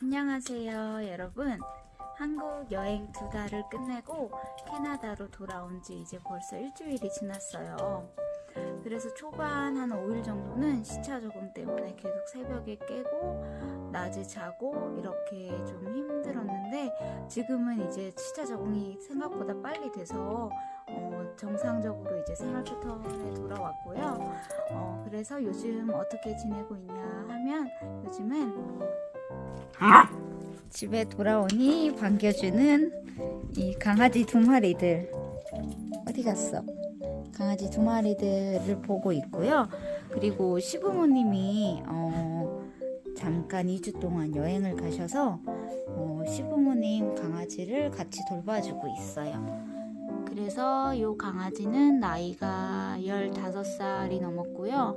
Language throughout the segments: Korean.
안녕하세요, 여러분. 한국 여행 두 달을 끝내고 캐나다로 돌아온 지 이제 벌써 일주일이 지났어요. 그래서 초반 한 5일 정도는 시차 적응 때문에 계속 새벽에 깨고 낮에 자고 이렇게 좀 힘들었는데 지금은 이제 시차 적응이 생각보다 빨리 돼서 어, 정상적으로 이제 생활 패턴에 돌아왔고요. 어, 그래서 요즘 어떻게 지내고 있냐 하면 요즘은 집에 돌아오니 반겨주는 이 강아지 두 마리들 어디 갔어? 강아지 두 마리들을 보고 있고요. 그리고 시부모님이 어, 잠깐 2주 동안 여행을 가셔서 어, 시부모님 강아지를 같이 돌봐주고 있어요. 그래서 이 강아지는 나이가 15살이 넘었고요.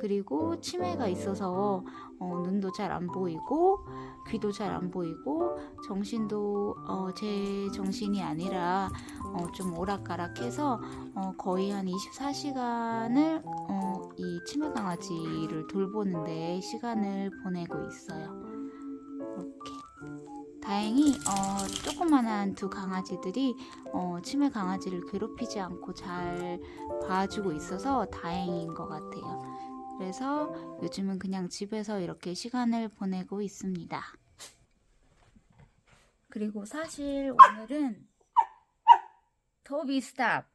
그리고 치매가 있어서 어, 눈도 잘 안 보이고 귀도 잘 안 보이고 정신도 어, 제 정신이 아니라 어, 좀 오락가락해서 어, 거의 한 24시간을 어, 이 치매 강아지를 돌보는데 시간을 보내고 있어요. 다행히 어, 조그만한 두 강아지들이 어, 치매 강아지를 괴롭히지 않고 잘 봐주고 있어서 다행인 것 같아요. 그래서 요즘은 그냥 집에서 이렇게 시간을 보내고 있습니다. 그리고 사실 오늘은 토비 스탑.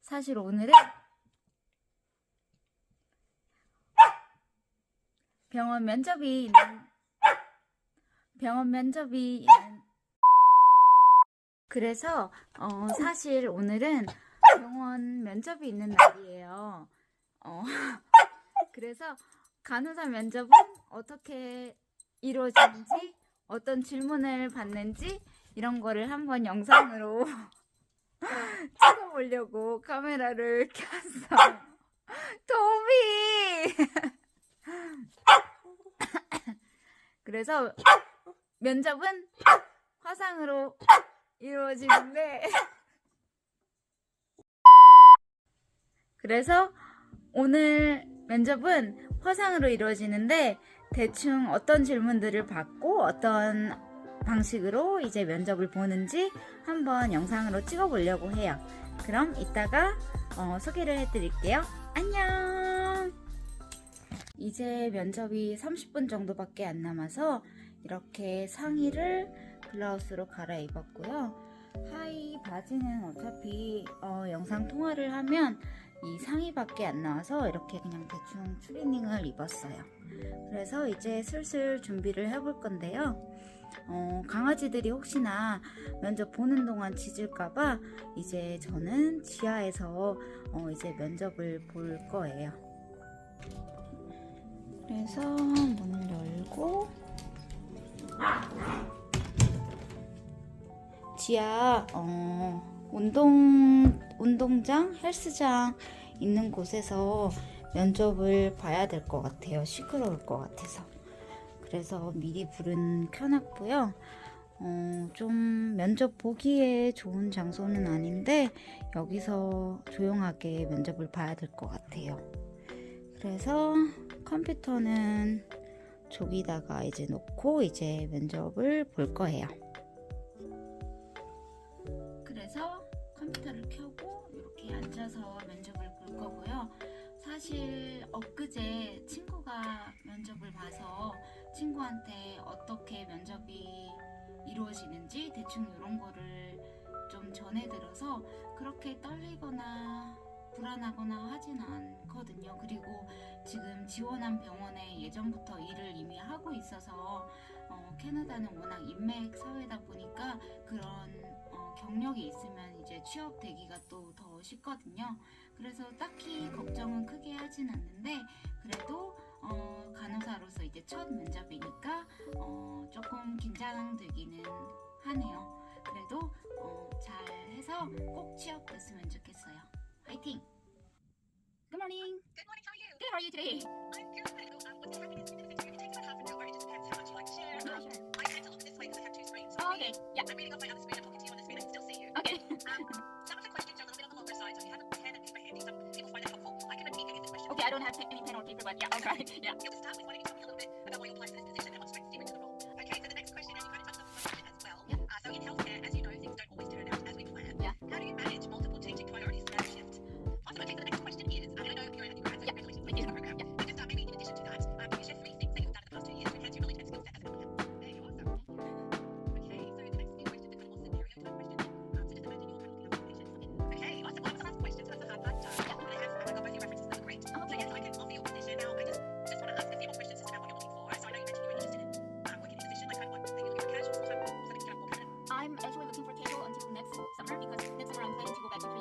사실 오늘은 병원 면접이 있는 병원 면접이 그래서 어, 사실 오늘은 병원 면접이 있는 날이에요. 어, 그래서 간호사 면접은 어떻게 이루어지는지, 어떤 질문을 받는지 이런 거를 한번 영상으로 찍어보려고 카메라를 켰어요. 도비! 그래서 면접은 화상으로 이루어지는데 그래서 오늘 면접은 화상으로 이루어지는데 대충 어떤 질문들을 받고 어떤 방식으로 이제 면접을 보는지 한번 영상으로 찍어 보려고 해요. 그럼 이따가 어, 소개를 해드릴게요. 안녕! 이제 면접이 30분 정도밖에 안 남아서 이렇게 상의를 블라우스로 갈아입었고요. 하의 바지는 어차피 어, 영상 통화를 하면 이 상의밖에 안 나와서 이렇게 그냥 대충 추리닝을 입었어요. 그래서 이제 슬슬 준비를 해볼 건데요. 어, 강아지들이 혹시나 면접 보는 동안 짖을까봐 이제 저는 지하에서 어, 이제 면접을 볼 거예요. 그래서 문을 열고 지하 어, 운동 운동장 헬스장 있는 곳에서 면접을 봐야 될 것 같아요. 시끄러울 것 같아서. 그래서 미리 불은 켜놨고요. 어, 좀 면접 보기에 좋은 장소는 아닌데 여기서 조용하게 면접을 봐야 될 것 같아요. 그래서 컴퓨터는 저기다가 이제 놓고 이제 면접을 볼 거예요. 그래서 컴퓨터를 켜고 이렇게 앉아서 면접을 볼 거고요. 사실 엊그제 친구가 면접을 봐서 친구한테 어떻게 면접이 이루어지는지 대충 이런 거를 좀 전해 들어서 그렇게 떨리거나 불안하거나 하진 않거든요. 그리고 지금 지원한 병원에 예전부터 일을 이미 하고 있어서 어, 캐나다는 워낙 인맥 사회다 보니까 그런 어, 경력이 있으면 이제 취업 되기가 또 더 쉽거든요. 그래서 딱히 걱정은 크게 하진 않는데 그래도 어, 간호사로서 이제 첫 면접이니까 어, 조금 긴장되기는 하네요. 그래도 어, 잘 해서 꼭 취업됐으면 좋겠어요. Are you? Good. How are you today? I'm good. Um, what's happening is the interview takes about half an hour. It just depends how much you like to share. Yeah, Um, sure. I tend to look this way because I have two screens. So Oh, okay. Yeah. I'm reading off my other screen. I'm talking to you on this screen. I can still see you. Okay. Um, some of the questions are a little bit on the longer side, so if you have a pen and paper handy, some people find that helpful. I can repeat any of the questions. Okay. I don't have any pen or paper, but yeah, I'll try. Yeah. actually looking for cable until next summer because next summer I'm planning to go back to